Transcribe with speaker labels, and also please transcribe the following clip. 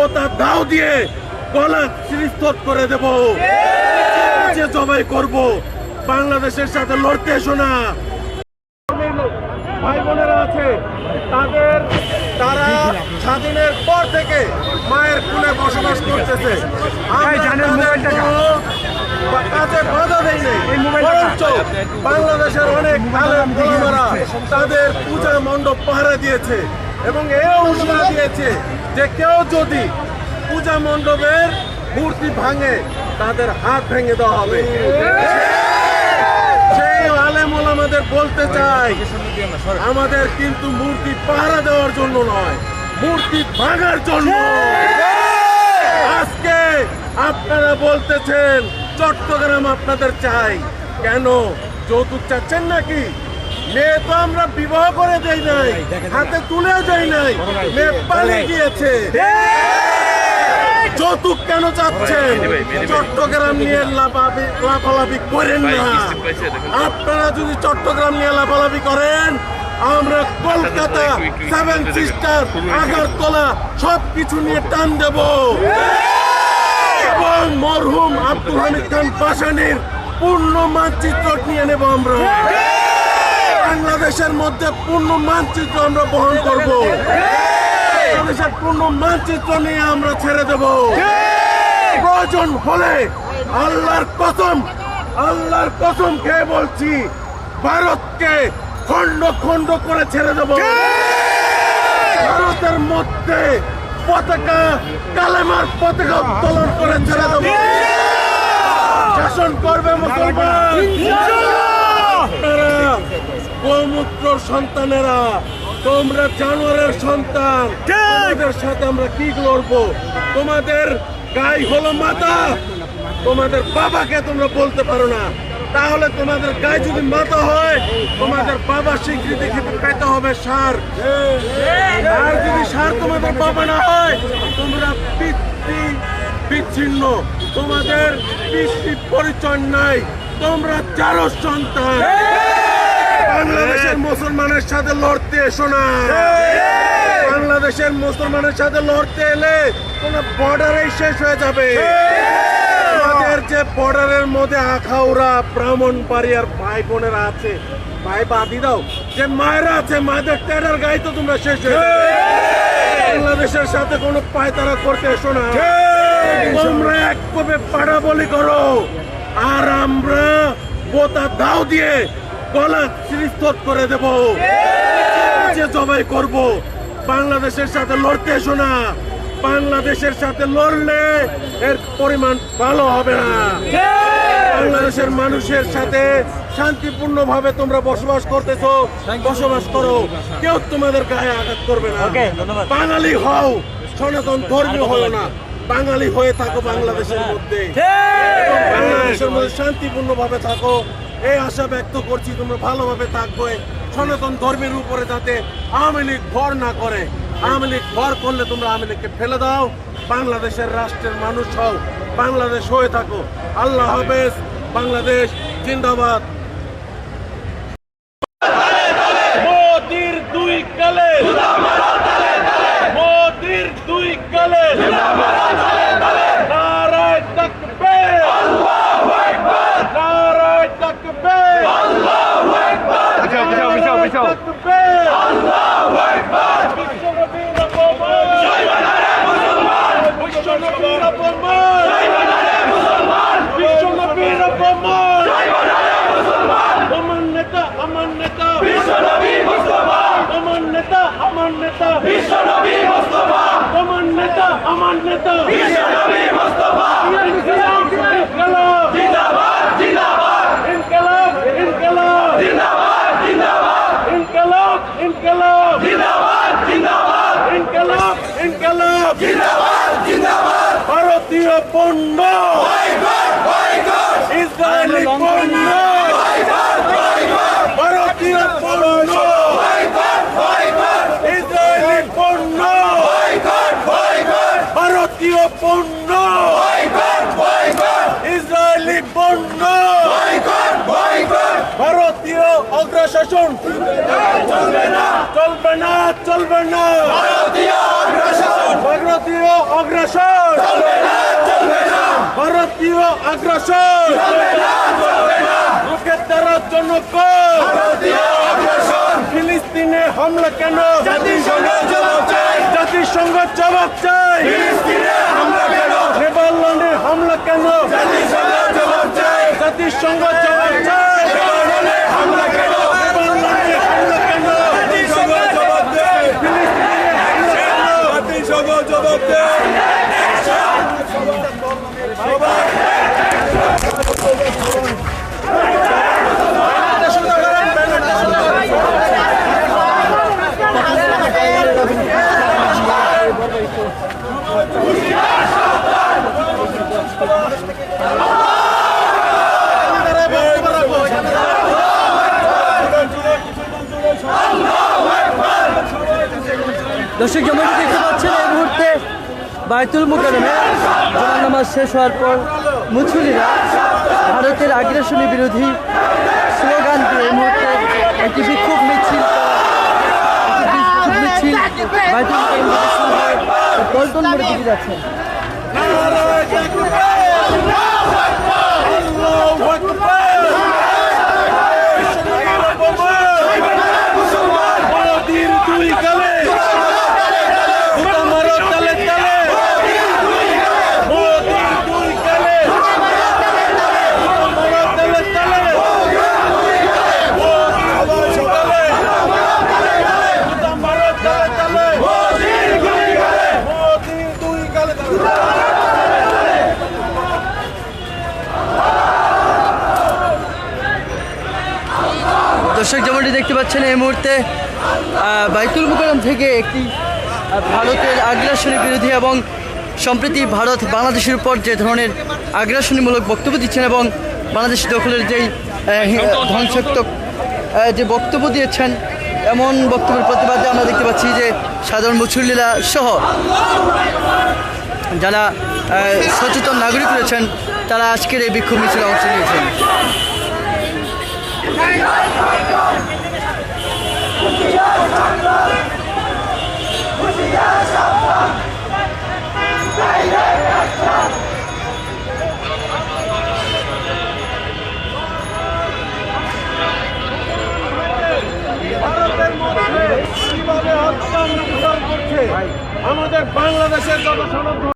Speaker 1: বোতা দাও দিয়ে গলা চিরিস্তর করে দেব। যে জবাই করব বাংলাদেশের সাথে লড়তে এসো না। ভাই বোনেরা আছে তাদের তারা স্বাধীনের পর থেকে মায়ের কুলে বসবাস করতেছে। কাজে বাধা দেয় নেই। বরঞ্চ বাংলাদেশের অনেক আলেম তাদের পূজা মণ্ডপ পাহারা দিয়েছে। এবং এও ঘোষণা দিয়েছে যে কেউ যদি পূজা মণ্ডপের মূর্তি ভাঙে, তাদের হাত ভেঙে দেওয়া হবে। সেই আলেম ওলামাদের বলতে চাই, আমাদের কিন্তু মূর্তি পাহারা দেওয়ার জন্য নয়, মূর্তি ভাঙার জন্য। আজকে আপনারা বলতেছেন, চট্টগ্রাম আপনাদের চাই। কেন? যৌতুক চাচ্ছেন নাকি? মেয়ে তো আমরা বিবাহ করে দেই নাই হাতে তুলে দেই নাই মেয়ে পালিয়ে গিয়েছে। যৌতুক কেন চাচ্ছেন? চট্টগ্রাম নিয়ে লাফালাফি করেন না। আপনারা যদি চট্টগ্রাম নিয়ে লাফালাফি করেন আমরা কলকাতা সেভেন সিস্টার আগারতলা সব কিছু নিয়ে টান দেব। এবং মরহুম আব্দুল হামিদ খান পাশানির পূর্ণ মানচিত্র নিয়ে নেব আমরা। বাংলাদেশের মধ্যে পূর্ণ মানচিত্র আমরা বহন করব। বাংলাদেশের পূর্ণ মানচিত্র নিয়ে আমরা ছেড়ে দেব। প্রয়োজন হলে আল্লাহর কসম আল্লাহর কসম খেয়ে বলছি, ভারতকে খণ্ড খণ্ড করে ছেড়ে দেব। ভারতের মধ্যে পতাকা, কালেমার পতাকা উত্তোলন করে ছেড়ে দেব। শাসন করবে মুসলমান। গোমূত্র সন্তানেরা তোমরা জানোয়ারের সন্তান। তোমাদের সাথে আমরা কি লড়বো? তোমাদের গাই হলো মাতা তোমাদের বাবাকে তোমরা বলতে পারো না। তাহলে তোমাদের গায়ে যদি মাতা হয় তোমাদের বাবা স্বীকৃতি খেতে পেতে হবে সার। আর যদি সার তোমাদের বাবা না হয় তোমরা পিতৃ বিচ্ছিন্ন। তোমাদের পিতৃ পরিচয় নাই তোমরা চারো সন্তান। বাংলাদেশের মুসলমানের সাথে লড়তে এসো না। বাংলাদেশের মুসলমানের সাথে লড়তে এলে কোন বর্ডারেই শেষ হয়ে যাবে। আমাদের যে বর্ডারের মধ্যে আখাউড়া ব্রাহ্মণবাড়িয়ার ভাই বোনেরা আছে ভাই বাদি দাও যে মায়েরা আছে মায়েদের টেডার গাই তো তোমরা শেষ হয়ে যাবে। বাংলাদেশের সাথে কোনো পায়তারা করতে এসো না। তোমরা এক কবে পাড়া বলি করো। আর আমরা বোতা দাও দিয়ে গলা করে দেব। যে জবাই করব বাংলাদেশের সাথে লড়তে এসো না। বাংলাদেশের সাথে লড়লে এর পরিমাণ ভালো হবে না। বাংলাদেশের মানুষের সাথে শান্তিপূর্ণ ভাবে তোমরা বসবাস করতেছো বসবাস করো। কেউ তোমাদের গায়ে আঘাত করবে না। বাঙালি হও সনাতন ধর্মীয় হও না। বাঙালি হয়ে থাকো বাংলাদেশের মধ্যে। বাংলাদেশের মধ্যে শান্তিপূর্ণ ভাবে থাকো। এই আশা ব্যক্ত করছি তোমরা ভালোভাবে থাকবে। সনাতন ধর্মের উপরে যাতে আওয়ামী লীগ ভর না করে। আওয়ামী লীগ ভর করলে তোমরা আওয়ামী লীগকে ফেলে দাও। বাংলাদেশের রাষ্ট্রের মানুষ হও। বাংলাদেশ হয়ে থাকো। আল্লাহ হাফেজ। বাংলাদেশ জিন্দাবাদ। That's the best. ভারতীয় অগ্রশাসন। চলবে না চলবে না। ভারতীয় অগ্রাসন ভারতীয় আগ্রাসন রকেট দ্বারার জন্য ফিলিস্তিনে হামলা কেন? জাতিসংঘ জবাব চাই। জাতিসংঘ জবাব চাই নেপালল্যান্ডে হামলা কেন? জাতিসংঘ জবাব চাই জাতিসংঘ জবাব চাই হামলা কেন নেপালল্যান্ডে হামলা কেন জাতিসংঘ জবাব চাই ফিলিস্তিনে হামলা কেন জাতিসংঘ জবাব চাই
Speaker 2: দর্শক যেমনটি দেখতে পাচ্ছেন এই মুহূর্তে বায়তুল মুকারমে নামাজ শেষ হওয়ার পর মুসলিরা ভারতের আগ্রাসনী বিরোধী স্লোগান দিয়ে এই মুহূর্তে একটি বিক্ষোভ মিছিল মিছিল বায়তুল পল্টন মোড়ে দিকে যাচ্ছে
Speaker 1: মোদির দুই গালে মারো তালে তালে মোদির দুই গালে মারো তালে তালে মোদির দুই গালে মারো তালে তালে মোদির দুই গালে মোদির দুই গালে
Speaker 2: দর্শক যেমনটি দেখতে পাচ্ছেন এই মুহূর্তে বাইতুল মুকাররম থেকে একটি ভারতের আগ্রাসনী বিরোধী এবং সম্প্রতি ভারত বাংলাদেশের উপর যে ধরনের আগ্রাসনীমূলক বক্তব্য দিচ্ছেন এবং বাংলাদেশ দখলের যেই ধ্বংসাত্মক যে বক্তব্য দিয়েছেন, এমন বক্তব্যের প্রতিবাদে আমরা দেখতে পাচ্ছি যে সাধারণ মুসল্লিরা সহ যারা সচেতন নাগরিক রয়েছেন, তারা আজকের এই বিক্ষোভ মিছিলে অংশ নিয়েছেন।
Speaker 1: ভারতের